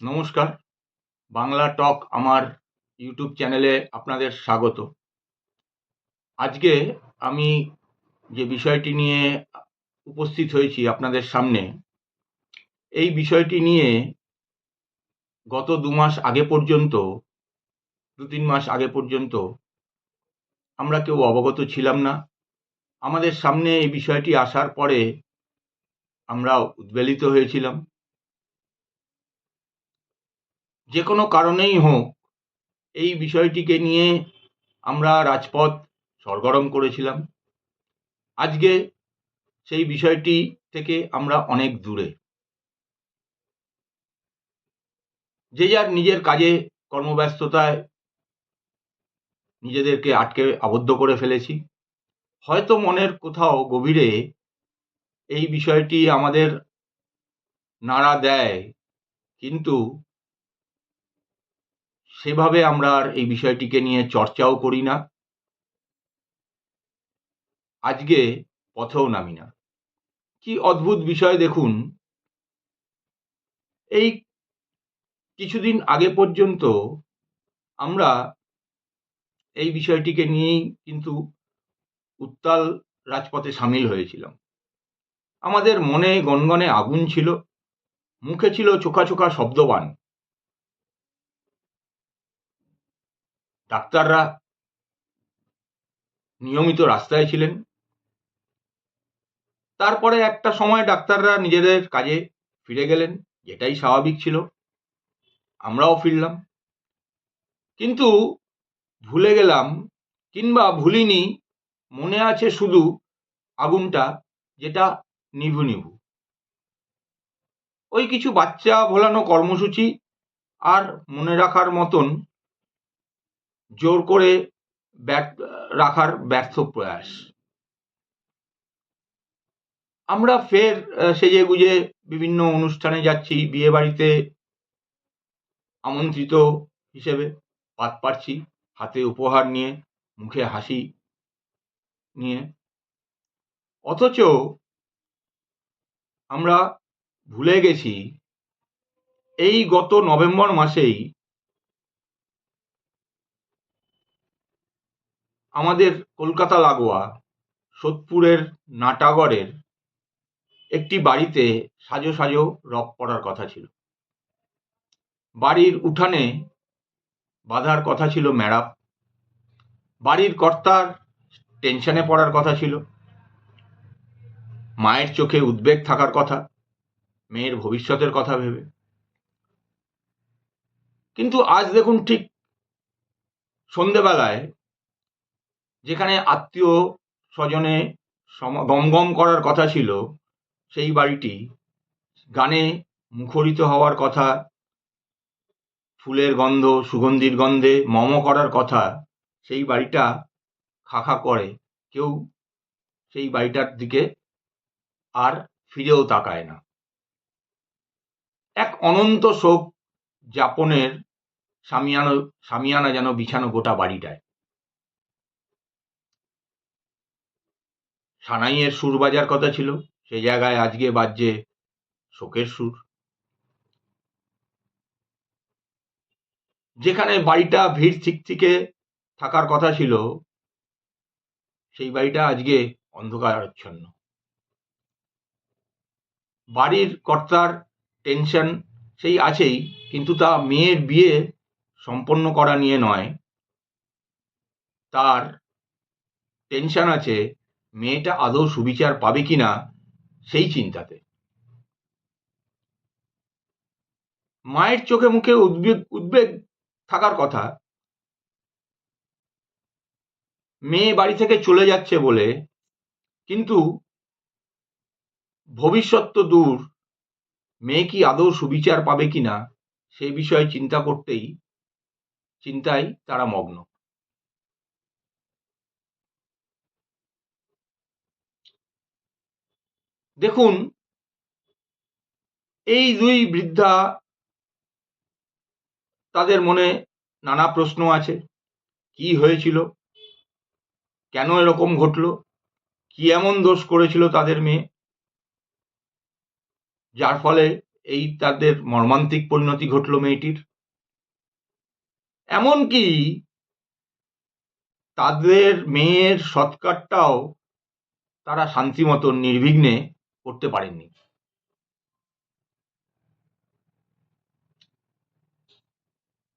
নমস্কার। বাংলা টক আমার ইউটিউব চ্যানেলে আপনাদের স্বাগত। আজকে আমি যে বিষয়টি নিয়ে উপস্থিত হয়েছি আপনাদের সামনে, এই বিষয়টি নিয়ে গত দু মাস আগে পর্যন্ত, দু তিন মাস আগে পর্যন্ত আমরা কেউ অবগত ছিলাম না। আমাদের সামনে এই বিষয়টি আসার পরে আমরা উদ্বেলিত হয়েছিলাম। যে কোনো কারণেই হোক, এই বিষয়টিকে নিয়ে আমরা রাজপথ সরগরম করেছিলাম। আজকে সেই বিষয়টি থেকে আমরা অনেক দূরে। যে যার নিজের কাজে কর্মব্যস্ততায় নিজেদেরকে আটকে আবদ্ধ করে ফেলেছি। হয়তো মনের কোথাও গভীরে এই বিষয়টি আমাদের নাড়া দেয়, কিন্তু সেভাবে আমরা আর এই বিষয়টিকে নিয়ে চর্চাও করি না। আজকে পথেও নামি না। কি অদ্ভুত বিষয় দেখুন। এই কিছুদিন আগে পর্যন্ত আমরা এই বিষয়টিকে নিয়েই কিন্তু উত্তাল রাজপথে সামিল হয়েছিলাম। আমাদের মনে গনগনে আগুন ছিল, মুখে ছিল চোখা চোখা শব্দবান। ডাক্তাররা নিয়মিত রাস্তায় ছিলেন। তারপরে একটা সময় ডাক্তাররা নিজেদের কাজে ফিরে গেলেন, যেটাই স্বাভাবিক ছিল। আমরাও ফিরলাম। কিন্তু ভুলে গেলাম কিংবা ভুলিনি, মনে আছে শুধু আগুনটা, যেটা নিভু নিভু। ওই কিছু বাচ্চা ভোলানো কর্মসূচি আর মনে রাখার মতন জোর করে রাখার ব্যর্থ প্রয়াস। আমরা ফের সেজে গুজে বিভিন্ন অনুষ্ঠানে যাচ্ছি বিয়ে বাড়িতে আমন্ত্রিত হিসেবে পাত পারছি হাতে উপহার নিয়ে, মুখে হাসি নিয়ে। অথচ আমরা ভুলে গেছি, এই গত নভেম্বর মাসেই আমাদের কলকাতা লাগোয়া সোদপুরের নাটাগড়ের একটি বাড়িতে সাজো সাজো রব পড়ার কথা ছিল। বাড়ির উঠানে বাঁধার কথা ছিল ম্যাড়াপ বাড়ির কর্তার টেনশনে পড়ার কথা ছিল। মায়ের চোখে উদ্বেগ থাকার কথা, মেয়ের ভবিষ্যতের কথা ভেবে। কিন্তু আজ দেখুন ঠিক সন্ধেবেলায় যেখানে আত্মীয় স্বজনে গমগম করার কথা ছিল, সেই বাড়িটি গানে মুখরিত হওয়ার কথা, ফুলের গন্ধ, সুগন্ধির গন্ধে মম করার কথা, সেই বাড়িটা খাখা করে। কেউ সেই বাড়িটার দিকে আর ফিরেও তাকায় না। এক অনন্ত শোক যাপনের সামিয়ানো, সামিয়ানা যেন বিছানো গোটা বাড়িটায়। সানাইয়ের সুর বাজার কথা ছিল সে জায়গায় আজকে বাজছে শোকের সুর। যেখানে বাড়িটা ভিড় থেকে থাকার কথা ছিল, সেই বাড়িটা আজকে অন্ধকারাচ্ছন্ন। বাড়ির কর্তার টেনশন সেই আছেই, কিন্তু তা মেয়ের বিয়ে সম্পন্ন করা নিয়ে নয়। তার টেনশন আছে মেয়েটা আদৌ সুবিচার পাবে কিনা সেই চিন্তাতে। মায়ের চোখে মুখে উদ্বেগ উদ্বেগ থাকার কথা মেয়ে বাড়ি থেকে চলে যাচ্ছে বলে কিন্তু ভবিষ্যৎ তো দূর, মেয়ে কি আদৌ সুবিচার পাবে কিনা সে বিষয়ে চিন্তা করতেই, চিন্তায় তারা মগ্ন। দেখুন, এই দুই বৃদ্ধা তাদের মনে নানা প্রশ্ন আছে। কি হয়েছিল? কেন এরকম ঘটলো? কি এমন দোষ করেছিল তাদের মেয়ে? যার ফলে এই তাদের মর্মান্তিক পরিণতি ঘটল মেয়েটির। এমনকি তাদের মেয়ের সৎকারটাও তারা শান্তিমতো, নির্বিঘ্নে করতে পারেননি।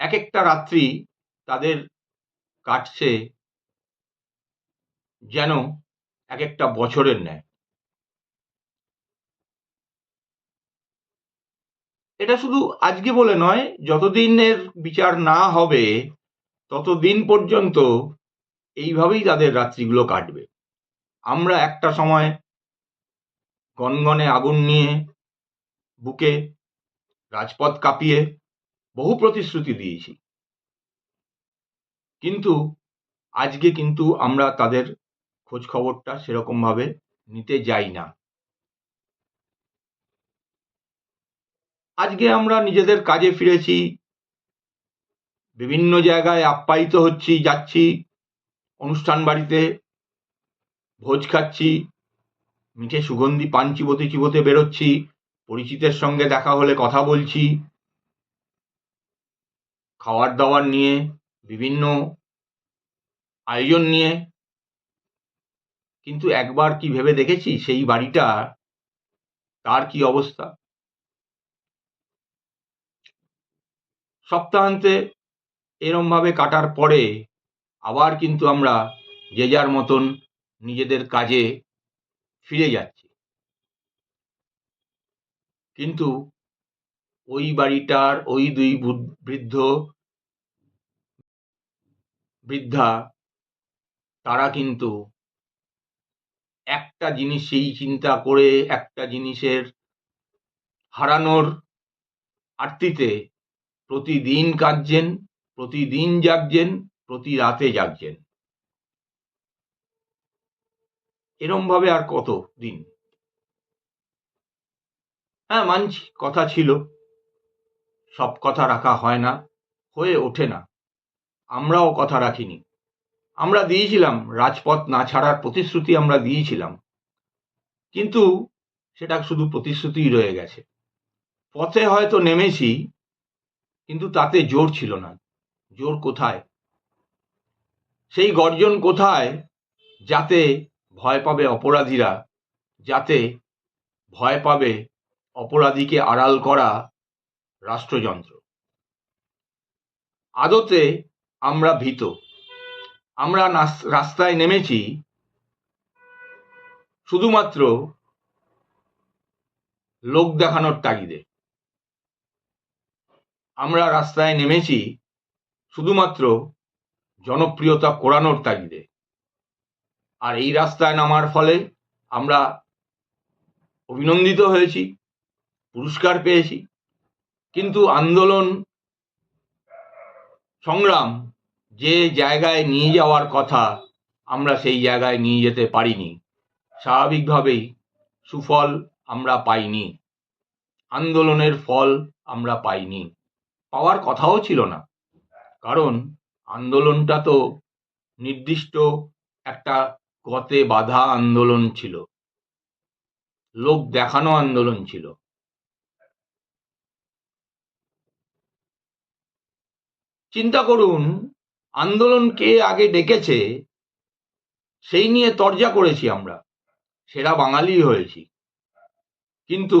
এক একটা রাত্রি তাদের কাটছে যেন এক একটা বছরের ন্যায়। এটা শুধু আজকে বলে নয়, যতদিনের বিচার না হবে, ততদিন পর্যন্ত এইভাবেই তাদের রাত্রিগুলো কাটবে। আমরা একটা সময় গনগনে আগুন নিয়ে, বুকে রাজপথ কাঁপিয়ে বহু প্রতিশ্রুতি দিয়েছি। কিন্তু আজকে কিন্তু আমরা তাদের খোঁজ খবরটা সেরকম ভাবে নিতে যাই না। আজকে আমরা নিজেদের কাজে ফিরেছি, বিভিন্ন জায়গায় আপ্যায়িত হচ্ছি, যাচ্ছি, অনুষ্ঠান বাড়িতে ভোজ খাচ্ছি মিঠে সুগন্ধি পান চিবোতে চিবোতে বেরোচ্ছি। পরিচিতের সঙ্গে দেখা হলে কথা বলছি। খাওয়ার দাওয়ার নিয়ে, বিভিন্ন আয়োজন নিয়ে। কিন্তু একবার কি ভেবে দেখেছি, সেই বাড়িটা তার কি অবস্থা? সপ্তাহান্তে এরমভাবে কাটার পরে আবার কিন্তু আমরা যে যার মতন নিজেদের কাজে ফিরে যাচ্ছি। কিন্তু ওই বাড়িটার ওই দুই বুদ- বৃদ্ধ বৃদ্ধা, তারা কিন্তু একটা জিনিসই চিন্তা করে একটা জিনিসের হারানোর আরতিতে প্রতিদিন কাঁদছেন, প্রতিদিন জাগছেন, প্রতি রাতে জাগছেন। এরম ভাবে আর কত দিন হ্যাঁ মানছি, কথা ছিল। সব কথা রাখা হয় না, হয়ে ওঠে না। আমরাও কথা রাখিনি। আমরা দিয়েছিলাম, রাজপথ না ছাড়ার প্রতিশ্রুতি আমরা দিয়েছিলাম। কিন্তু সেটা শুধু প্রতিশ্রুতিই রয়ে গেছে। পথে হয়তো নেমেছি, কিন্তু তাতে জোর ছিল না। জোর কোথায়? সেই গর্জন কোথায়, যাতে ভয় পাবে অপরাধীরা, যাতে ভয় পাবে অপরাধীকে আড়াল করা রাষ্ট্রযন্ত্র। আদতে আমরা ভীত। আমরা রাস্তায় নেমেছি। শুধুমাত্র লোক দেখানোর তাগিদে। আমরা রাস্তায় নেমেছি শুধুমাত্র জনপ্রিয়তা কোরানোর তাগিদে। আর এই রাস্তায় নামার ফলে আমরা অভিনন্দিত হয়েছি, পুরস্কার পেয়েছি। কিন্তু আন্দোলন, সংগ্রাম যে জায়গায় নিয়ে যাওয়ার কথা আমরা সেই জায়গায় নিয়ে যেতে পারিনি। স্বাভাবিকভাবেই সুফল আমরা পাইনি। আন্দোলনের ফল আমরা পাইনি। পাওয়ার কথাও ছিল না। কারণ আন্দোলনটা তো নির্দিষ্ট একটা গতে বাধা আন্দোলন ছিল। লোক দেখানো আন্দোলন ছিল। চিন্তা করুন, আন্দোলন কে আগে ডেকেছে, সেই নিয়ে তর্জা করেছি আমরা। সেরা বাঙালি হয়েছি। কিন্তু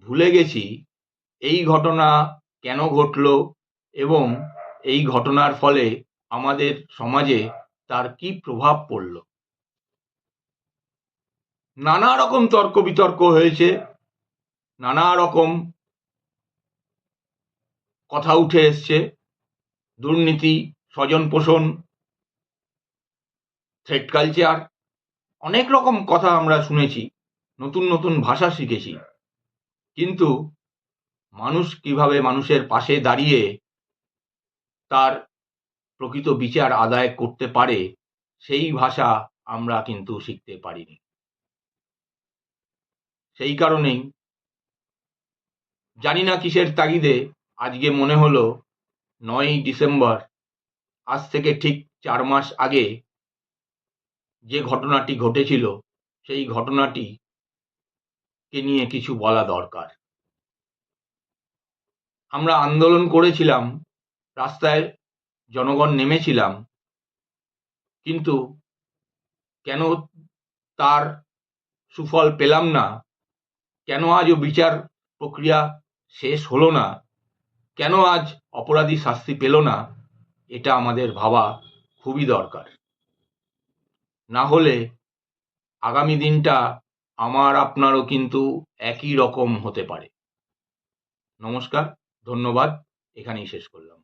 ভুলে গেছি, এই ঘটনা কেন ঘটলো এবং এই ঘটনার ফলে আমাদের সমাজে তার কি প্রভাব পড়ল। নানা রকম তর্ক বিতর্ক হয়েছে, নানা রকম কথা উঠে এসছে, দুর্নীতি, স্বজন পোষণ থ্রেড কালচার অনেক রকম কথা আমরা শুনেছি, নতুন নতুন ভাষা শিখেছি। কিন্তু মানুষ কীভাবে মানুষের পাশে দাঁড়িয়ে তার প্রকৃত বিচার আদায় করতে পারে, সেই ভাষা আমরা কিন্তু শিখতে পারিনি। সেই কারণেই জানি না কিসের তাগিদে আজকে মনে হলো নয়ই ডিসেম্বর, আজ থেকে ঠিক চার মাস আগে যে ঘটনাটি ঘটেছিল, সেই ঘটনাটি কে নিয়ে কিছু বলা দরকার। আমরা আন্দোলন করেছিলাম, রাস্তায় জনগণ নেমেছিলাম, কিন্তু কেন তার সুফল পেলাম না? কেন আজও বিচার প্রক্রিয়া শেষ হলো না? কেন আজ অপরাধী শাস্তি পেল না? এটা আমাদের ভাবা খুবই দরকার। না হলে আগামী দিনটা আমার, আপনারও কিন্তু একই রকম হতে পারে। নমস্কার, ধন্যবাদ। এখানেই শেষ করলাম।